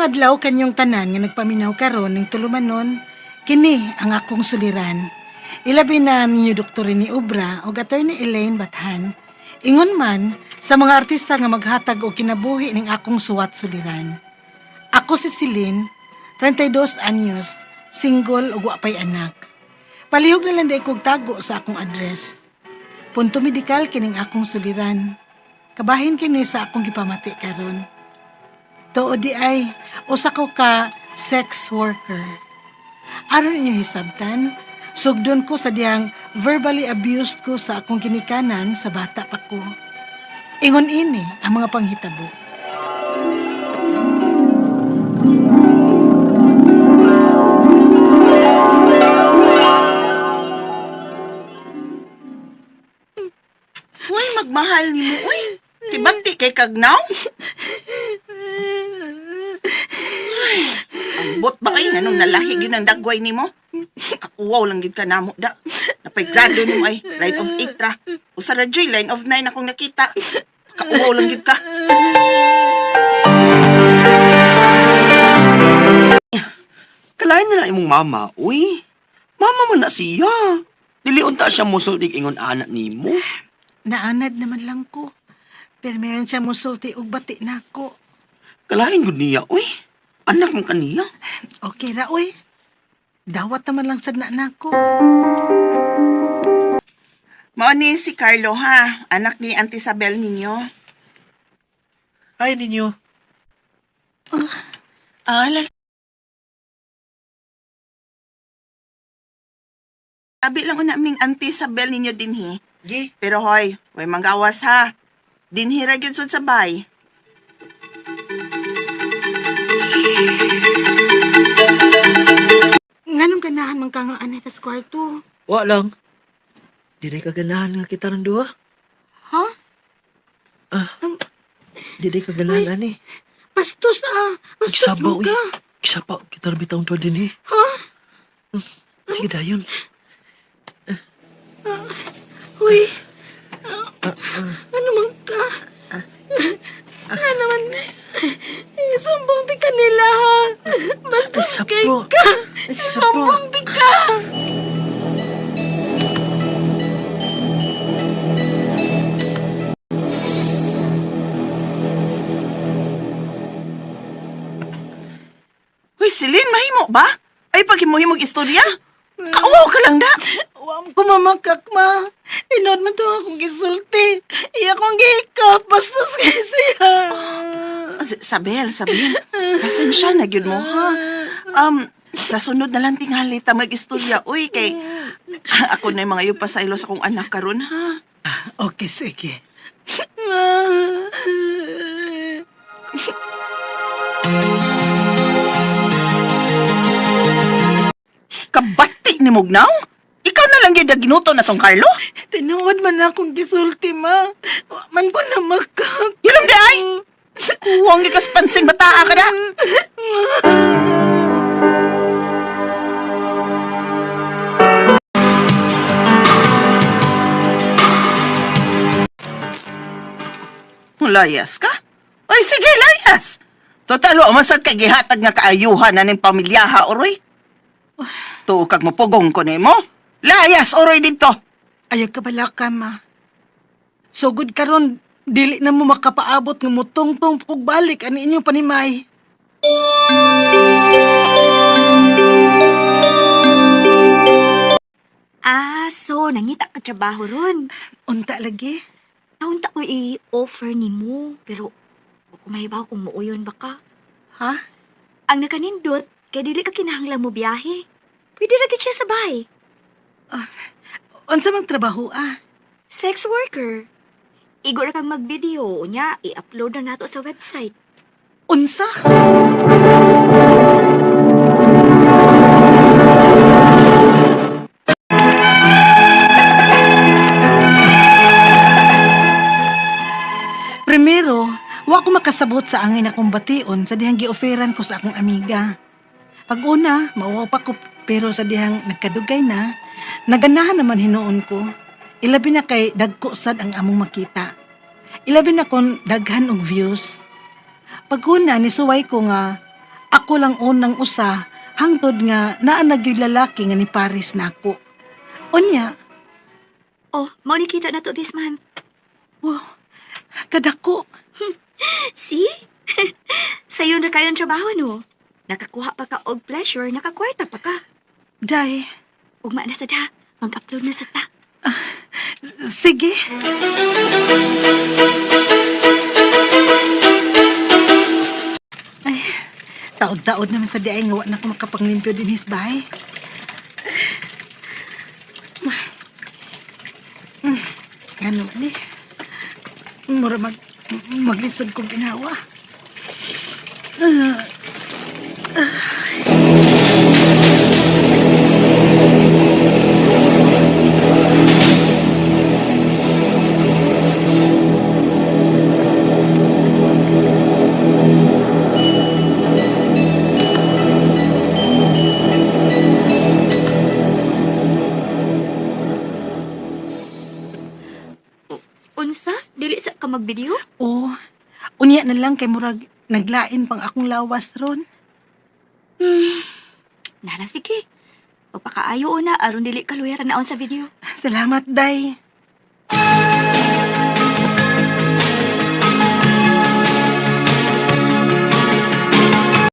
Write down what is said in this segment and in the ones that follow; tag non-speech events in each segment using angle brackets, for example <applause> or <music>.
Mayong adlaw kanyong tanan nga nagpaminaw karon ning tulumanon, kini ang akong suliran. Ilabi na ninyo Dr. ni Ubra o Attorney Elaine Bathan. Ingon man sa mga artista nga maghatag og kinabuhi ning akong suwat suliran. Ako si Celine, 32 anyos, single ug wa pay anak. Palihog na lang kog tago sa akong address. Punto medikal kining akong suliran. Kabahin kini sa akong gipamati karon. Tuod di ay, usa ko ka sex worker. Aron ninyo hisabtan, sugdon ko sa diyang verbally abused ko sa akong kinikanan sa bata pa ko. Ingon ini ang mga panghitabo. Uy, magmahal ni mo, uy. Tibati kay kagnaw. <laughs> ambot ba kayo nga nung nalahi yun ang dagway ni mo? Kauwaw lang yun ka namo da. Napay grado ni mo ay line of 8 ra. Usa ra joy, line of 9 akong nakita. Kauwaw lang yun ka. Kalain na na imong mama, uy. Mama man na siya. Dili unta siya musultig ingon anak nimo. Naanad naman lang ko. Pero meron siya musulti ug bati na ako. Kalain gud niya, uy. Anak mo kaniya. Okay ra, uy. Dawat naman lang sad na nako. Mao ni si Carlo ha, anak ni Auntie Isabel ninyo. Ay ninyo. Alas. Abi lang una ming Auntie Isabel ninyo dinhi. Gi. Pero hoy, way manggawas ha. Dinhira gyud sud sabay. Nganong ganahan man ka nga anay sa kwarto? Wa lang. Di day kaganahan nga kita ng duha. Ha? Ah. Di day kaganahan ani. Bastos ah. Bastos mo ka. Kisaba, kita rin bitang tuwa din eh. Ha? Sige dayon. Uy. Ano man ka? Ano naman? Isumbong di ka nila ha. Kay sapo. ka. Isumbong di ka. Hoy, Celine, mahimo ba? Ay, paghimuhimog istorya? Kauwaw ka lang da. Wam ko mamakak ma. Inod man to akong gisulti. Iya akong gihikap. Bastos <laughs> kay siya. Sabel, Sabel, pasensya na gyud mo, ha? Um, sa sunod na lang tingali ta mag-istorya. Uy, kay <laughs> ako na yung mga yung pasaylo sa kong anak karon ha? Okay, sige. Kabati ni Mugnaw? Ikaw na lang yun na ginuto na tong Carlo? Tinuod man akong gisulti ma. Wa Man ko na makak. Yulong di ay! Kuwang gikas pansing bataa ka na! Layas ka? Ay, sige, layas! Totalo, masag kay gihatag nga kaayuhan na ning pamilyaha, oroy. Tuo kag mapugong ko nimo. Layas, oroy dito. Ayag ka bala ka ma. Sugod karon dili na mo makapaabot nga mutungtong kog balik ani inyong panimay. Ah, so nangita ka trabaho ron. Unta lagi. Naunta ko i-offer ni mo, pero kung mahibaw kung muuyon ba ka. Ha? Ang nakanindot, kay dili ka kinahanglang mo biyahe. Pwede na gid siya sa bahay. Unsa mang trabaho ah? Sex worker. Igo na kang mag-video, unya, i-upload na nato sa website. Unsa? Primero, wa ko makasabot sa angin akong bation sa dihang gioferan ko sa akong amiga. Pag una, mauwaw pa ko pero sa dihang nagkadugay na, naganahan naman hinuon ko. Ilabi na kay dagko sad ang among makita. Ilabi na kon daghan og views. Pag una, nisuway ko nga Ako lang unang usa, hangtod nga naa nagyoy lalaki nga ni Paris na ako. Unya, Oh, mau ni kita na to this month. wow, kadako. See? <laughs> Sa'yo na kayong trabaho, no? Nakakuha pa ka og pleasure, nakakwarta pa ka. Day, Ugma na sa da, mag-upload na sa ta. Sige. Ay, taod-taod naman sa diay nga wa na ko makapanglimpyo din his bahay. Hmm, Ano man eh. Mura mag, maglisod kong ginawa. Unsa? Lang kay murag naglain pang akong lawas ron. Nala, sige. Pagpakaayo na, aron dili kaluyaran naon sa video. Salamat, Day.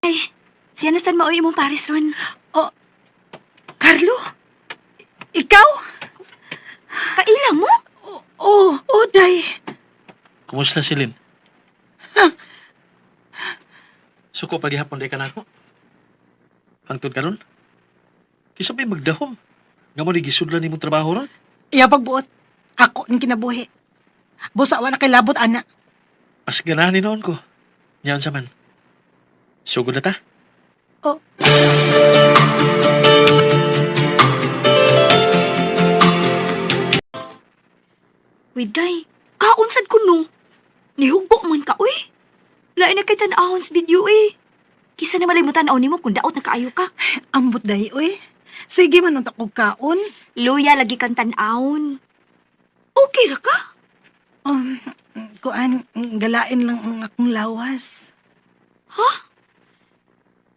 Ay, siya na saan mauwi mong Paris ron? Oh, Carlo? Ikaw? Kaila mo? Oh, oh, Day. Kumusta si Lynn? Suko pa gihapon day ka na ako. Hangtod ka? Kisa ba'y magdahom? Nga mo ni gisudlan ni mong trabaho ron? Iya pagbuot. Ako ng kinabuhi. Busa wa na kay labot, ana. Mas ganahan ni noon ko. Yan sa man. Sugod na ta? Oh. Widay, kaunsad ko no. Nihugbo man ka, uy. Lain na kay tanahon sa video, eh. Kisa na malimutan ni mo kung daot na kaayo ka. <sighs> Ambot, Day, uy. Sige man ang takog kaon. Luya lagi kang tanahon. Okay ra ka? Um, kuan, galain lang ang akong lawas.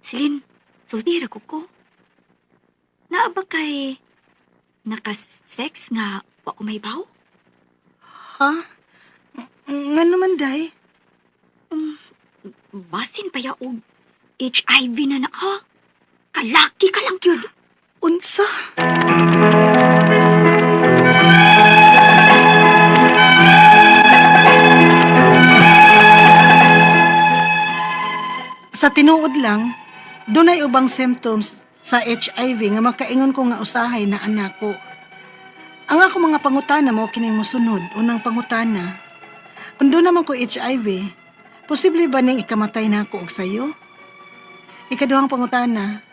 Silin, sulti ra ko ko. Naa ba kay naka-sex nga wa ko may baw? Ha? Nga naman, Day. Basin pa ya og HIV na na ka. Kalaki ka lang yun. Unsa? Sa tinuod lang, dunay ubang symptoms sa HIV nga makaingon ko nga usahay na anak ko. Ang ako mga pangutana mo kining mosunod, unang pangutana. Kung doon naman ko HIV, posible ba ning ikamatay na ako og sayo? Ikaduhang pangutana,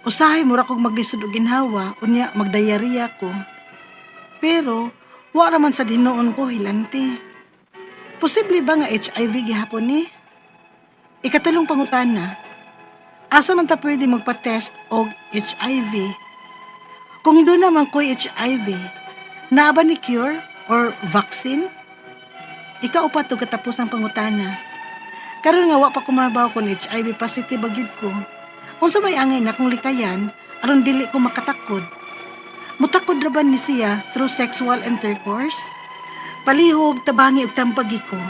Usahay mura kong maglisod og ginhawa, unya magdayariya ko. Pero, wa raman sa dinoon ko hilante. Posible ba nga HIV gihapon ni? Ikatulong pangutana, asa man ta pwede magpa-test og HIV? Kung doon naman ko HIV, naa ba ni cure or vaccine? Ikaw pa to katapos ng pangutana. Karon nga wa pa kumabaw kon HIV positive agid ko. Unsa may angay na kung likayan, aron dili ko makatakod. Mutakod ra ba ni siya through sexual intercourse? Palihog, tabangi ug tampagi ko.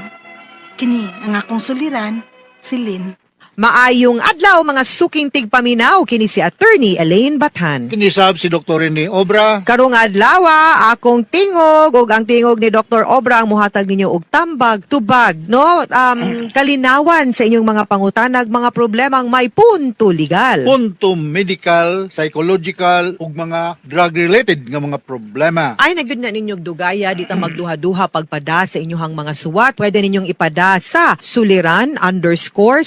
Kini ang akong suliran, si Lynn. Maayong adlaw mga suking tigpaminaw kini si attorney Elaine Bathan. Kinisab si Dr. ni Obra. Karong adlaw akong tingog ug ang tingog ni Dr. Obra ang muhatag ninyo og tambag tubag no um <clears throat> kalinawan sa inyong mga pangutanag mga problemang may punto legal. Punto medical, psychological, ug mga drug-related nga mga problema. Ay nagyud na ninyong dugaya di ta magduha-duha pagpada sa inyong mga suwat. Pwede ninyong ipada sa suliran underscore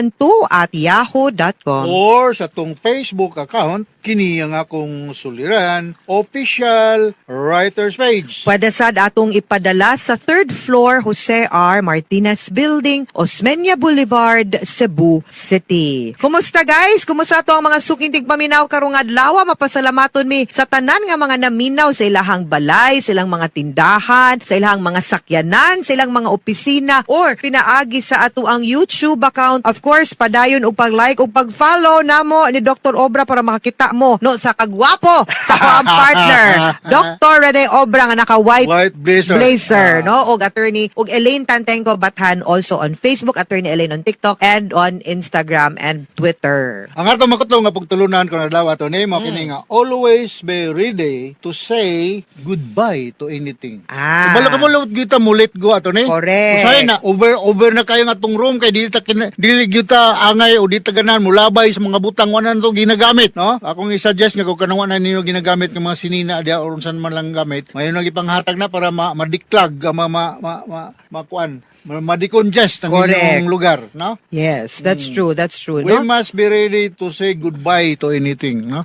612 at yahoo.com. Or sa tong Facebook account, kini ang akong suliran, official writer's page. Pwede sad atong ipadala sa third floor Jose R. Martinez Building, Osmeña Boulevard, Cebu City. Kumusta guys? Kumusta to ang mga suking tigpaminaw karong adlaw? Mapasalamaton mi sa tanan nga mga naminaw sa ilahang balay, sa ilang mga tindahan, sa ilang mga sakyanan, sa ilang mga opisina or pinaagi sa ato ang YouTube account. Of course, padayon og pag-like ug pag-follow namo ni Dr. Obra para makakita mo no sa kagwapo sa ko ang <laughs> partner. Dr. Rene Obra nga naka white White blazer. blazer, Ah. no? Og attorney, og Elaine Tantenko Bathan also on Facebook, attorney Elaine on TikTok, and on Instagram and Twitter. Ang ato makutlo nga pagtulunan ko na daw ato ni mo kini nga always be ready to say goodbye to anything. Ah. Bala ka mo lawat kita mo let go ato ni. Correct. Usay na over over na kayo nga tong room kay dili ta dili kita angay o dili ta ganan mulabay sa mga butang wanan to ginagamit, no? Akong i-suggest nga kung kanang na ninyo ginagamit ng mga sinina dia or unsan man lang gamit, mayon na ipanghatag na para ma madiklag ah, ma ma ma, ma, makuan, ma, ma-decongest ang inyong lugar, no? Yes, that's true, that's true, We no? must be ready to say goodbye to anything, no?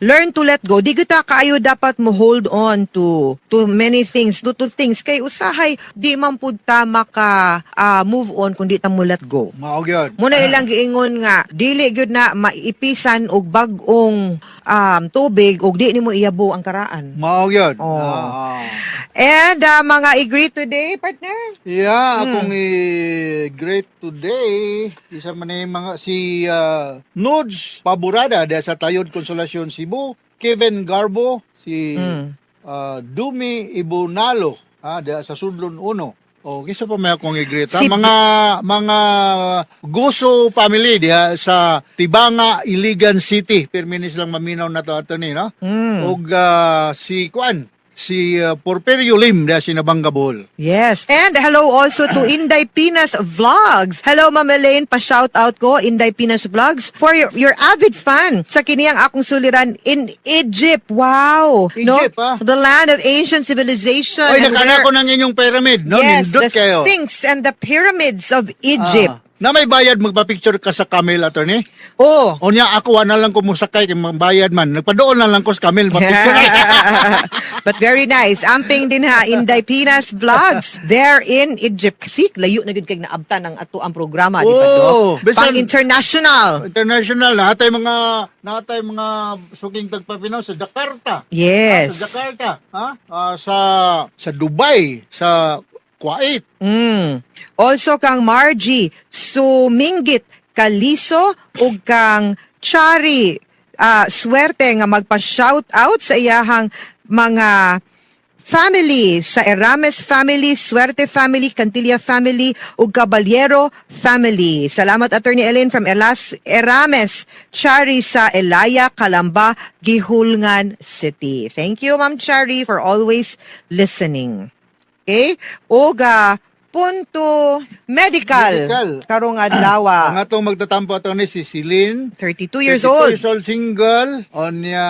Learn to let go. Di kita kaayo dapat mo hold on to to many things, to, to things. Kay usahay, di man pud ta maka ah, move on kung di ta mo let go. Mao gyud. Muna ilang giingon nga dili gyud na maipisan og bag-ong um, tubig og di nimo iyabo ang karaan. Mao gyud. Oh. Ah. And ah, mga agree today, partner? Yeah, akong i-great today. Isa man yung mga si uh, Nudes Paburada da sa Tayod Konsolasyon Cebu, Kevin Garbo, si Mm. uh, Dumi Ibunalo, ah, da sa Sudlon Uno. O, kisa pa may akong i-greet. Si- Mga, mga Guso family diha sa Tibanga, Iligan City. Perminis lang maminaw na to ato ni, no? Mm. Og ah, si Kwan, si uh, Porperio Lim diha si Nabanggabol. Yes. And hello also to Inday Pinas Vlogs. Hello, Ma'am Elaine. Pa-shout out ko, Inday Pinas Vlogs, for your, your avid fan sa kiniyang akong suliran in Egypt. Wow. Egypt, no? ah. The land of ancient civilization. Oy, where- ko ng inyong pyramid, no? yes, Nindot the kayo. Sphinx and the pyramids of Egypt. Ah, na may bayad magpa-picture ka sa camel ato ni. Oh. O niya ako na lang ko musakay kay bayad man. Nagpadoon na lang ko sa camel pa-picture. <laughs> But very nice. Amping din ha, Inday Pinas Vlogs. There in Egypt. See, layo na gud kay naabtan ang ato ang programa, di ba, bisan- Pang international. International na atay mga natay mga suking tagpapinaw sa Jakarta. Yes. Ah, sa Jakarta, ha? Ah, sa sa Dubai, sa Kuwait. Mm. Also kang Margie, Suminggit, Kaliso, ug kang Chari, ah, swerte nga magpa-shout out sa iyahang mga family sa Erames family, Suerte family, Cantilla family ug Caballero family. Salamat Attorney Elaine from Elas Erames, Chari sa Elaya, Calamba, Gihulngan City. Thank you Ma'am Chari for always listening. Okay? Oga, punto medical. Medical. Karong Ang adlaw. atong magtatampo ato ni si Celine. 32 years 32 old. years old single on niya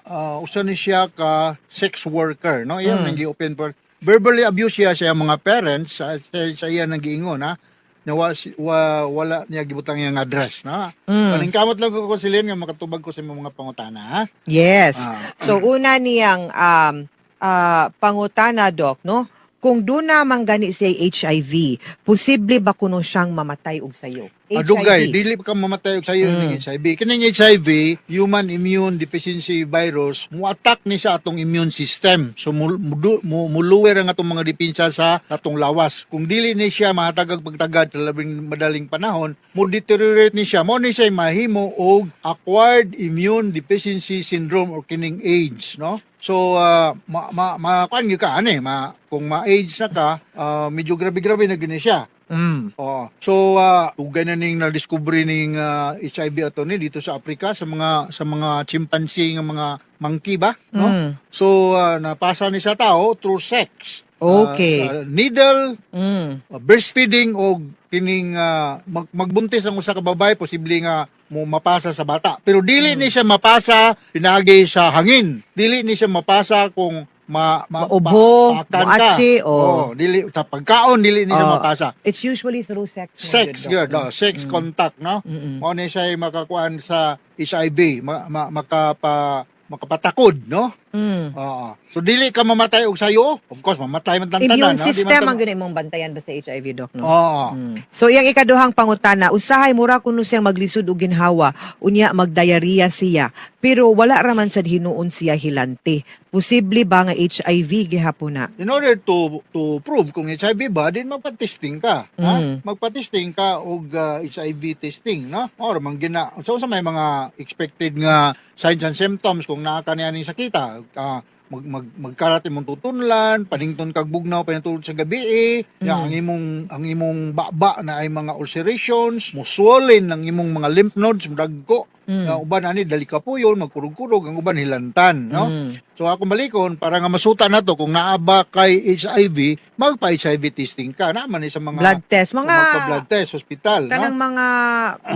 uh, usa ni siya ka sex worker no iya Mm. nang gi-open for verbally abuse siya sa mga parents sa, sa, sa iya nang giingon ha na wa, wa, wala niya gibutang iyang address no Mm. Kaning kamot lang ko ko silin nga makatubag ko sa mga pangutana ha Yes. Ah. So una niyang um ah, pangutana doc, no? Kung doon namang gani siya HIV, posible ba kuno siyang mamatay og sayo? Adugay, dili ka mamatay og sayo Mm. ng HIV. Kining HIV, human immune deficiency virus, mo-attack ni sa atong immune system. So mul- mudu- mu- muluwer ang atong mga depensa sa atong lawas. Kung dili ni siya mahatagag pagtagad sa labing madaling panahon, mo deteriorate ni siya. Mo ni siya mahimo og acquired immune deficiency syndrome or kining AIDS, no? So, uh, ma, ma, ma, kuan ka, ani, ma, kung ma-AIDS na ka, ah, medyo grabe-grabe na gini siya. Mm. Oo. So uh, ugay na ning na-discover ning uh, HIV ato ni dito sa Africa sa mga sa mga chimpanzee nga mga monkey ba, no? Mm. So uh, napasa ni sa tao through sex. Uh, Okay. sa needle, Mm. uh, breastfeeding o kining uh, mag- magbuntis ang usa ka babae posible nga mo mapasa sa bata. Pero dili Hmm. ni siya mapasa pinagi sa hangin. Dili ni siya mapasa kung ma, ma Maubo, muatsi, o- Oo, dili sa pagkaon dili ni siya Oh. mapasa It's usually through sex. sex Doc. good oh, sex contact no Mm-mm. mo ni siya makakuan sa HIV ma, ma, makapa makapatakod no Mm. Oo. So dili ka mamatay og sayo. Of course, mamatay man tanan. Immune system ang yun imong bantayan ba sa HIV, Doc, no? Oo. Mm. So iyang ikaduhang pangutana, usahay mura kuno siyang maglisod og ginhawa, unya magdiarrhea siya, pero wala raman sad hinuon siya hilante. Posible ba nga HIV gihapon na? In order to to prove kung HIV ba, din magpa-testing ka. Ha? Mm. Magpa-testing ka og uh, HIV testing, no? Or man gina so sa may mga expected nga signs and symptoms kung naa ka ning sakita, ah, mag mag magkarat imong tutunlan, panington kag bugnaw panington sa gabi eh, ya, ang imong ang imong baba na ay mga ulcerations, muswollen ang imong mga lymph nodes, dagko. Mm. Nga uban ani dali ka po yun, magkurog-kurog, ang uban hilantan, no? Mm. So ako balikon para nga masuta na to kung naa ba kay HIV, magpa HIV testing ka naman eh sa mga Blood test, mga blood test hospital, kanang no? mga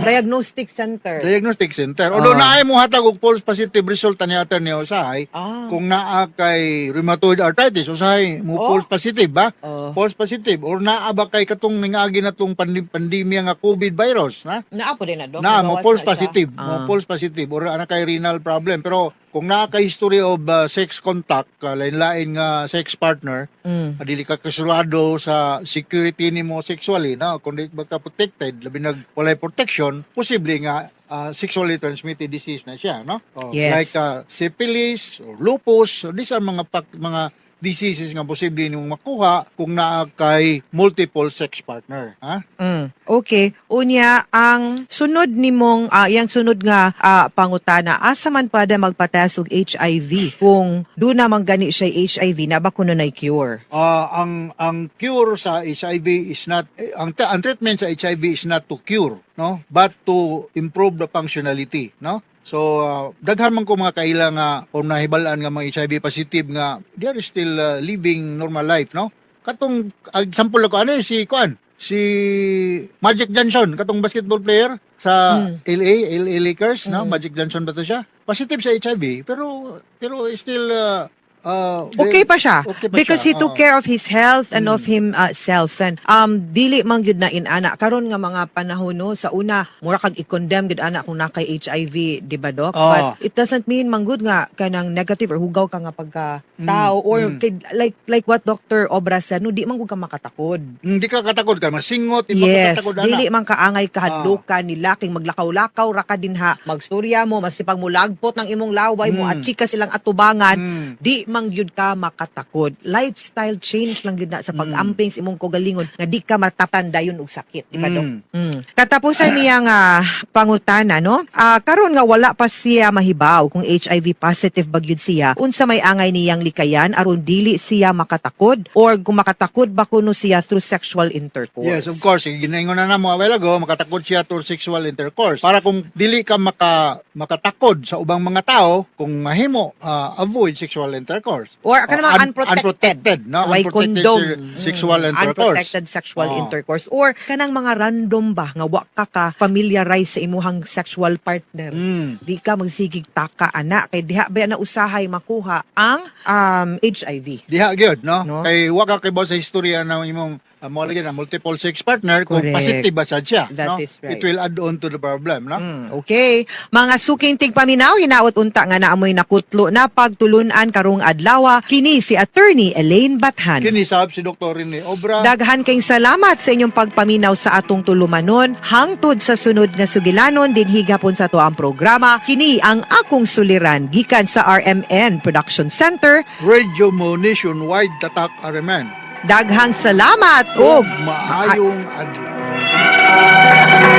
diagnostic center. Diagnostic center. Although Ah. naay mo hatag og false positive result ni ater ni usahay, Ah. kung naa kay rheumatoid arthritis, usahay mo Oh. false positive ba? Oh. False positive or naa ba kay katong ningagi na tong pandemya nga COVID virus, na? Naapo din na, Doc. na mo false na positive mo False positive or ana kay renal problem pero kung naa ka history of uh, sex contact ka lain-lain nga sex partner Mm. adili ka kasulado sa security nimo sexually na kung di ka protected labi nag walay protection posible nga uh, sexually transmitted disease na siya no Oh, Yes. like uh, syphilis or lupus so these are mga pak- mga diseases nga posible nimong makuha kung naa kay multiple sex partner ha Mm. Okay. Unya, ang sunod nimong, ah, yang sunod nga ah, pangutana, asa man pada magpatas og HIV kung do naman gani siya HIV na ba kuno na cure? Ah, ang ang cure sa HIV is not eh, ang ang treatment sa HIV is not to cure, no? But to improve the functionality, no? So ah, daghan man ko mga kaila nga o nahibalaan nga mga HIV positive nga they are still ah, living normal life, no? Katong example ko ano si Kuan, si Magic Johnson, katong basketball player sa LA, LA Lakers, no? Magic Johnson ba to siya? Positive sa HIV, pero pero still ah, ah, Okay pa siya. Okay pa because siya, he took oo. care of his health and of him uh. And um, dili man gyud na inana. Karon nga mga panahon no, sa una, mura kag i-condemn gyud ana kung nakay HIV, di ba, Doc? Oo. But it doesn't mean manggod nga kanang negative or hugaw ka nga pagka tao or kay- like like what Dr. Obra said, no, di man gud ka makatakod. Hindi ka katakot ka, masingot, hindi Yes, ka katakot dili ana. man kaangay kahadlukan nila king maglakaw-lakaw ra ka din ha. Magstorya mo, masipag mo lagpot ng imong laway mo Mm. at chika silang atubangan, Mm. di man gyud ka makatakod. Lifestyle change lang gyud na sa pag-amping sa imong kaugalingon nga di ka matapanda yun og sakit, di ba Dok? Mm. Mm. Katapusan niya nga pangutana no. Ah karon nga wala pa siya mahibaw kung HIV positive ba gyud siya. Unsa may angay niyang likayan aron dili siya makatakod or kung makatakod ba kuno siya through sexual intercourse. Yes, of course. Ginaingon na na mo a while ago, makatakot siya to sexual intercourse. Para kung dili ka maka, makatakod sa ubang mga tao, kung mahimo, ah, avoid sexual intercourse. Or ka naman Un- unprotected. unprotected, no? Why Unprotected condom. se- sexual Mm, intercourse. Unprotected sexual Oo. intercourse. Or kanang mga random ba nga wa ka ka familiarize sa imuhang sexual partner. Mm. Di ka magsigig taka ana kay diha ba na usahay makuha ang um, HIV. Diha gyud, no? No? Kay wa ka kay sa istorya ng imong uh, mo lagi na multiple sex partner kung Correct. positive ba sad siya, That no? is right. It will add on to the problem, no? Mm, okay. Mga suking tigpaminaw, hinaot unta nga naamoy nakutlo na pagtulunan karong adlaw. Kini si Attorney Elaine Bathan. Kini sab si Dr. Rene Obra. Daghan kayong salamat sa inyong pagpaminaw sa atong tulumanon. Hangtod sa sunod na sugilanon, din higapon sa to ang programa. Kini ang akong suliran gikan sa RMN Production Center. Radio mo nationwide tatak RMN. Daghang salamat ug Maayong adlaw.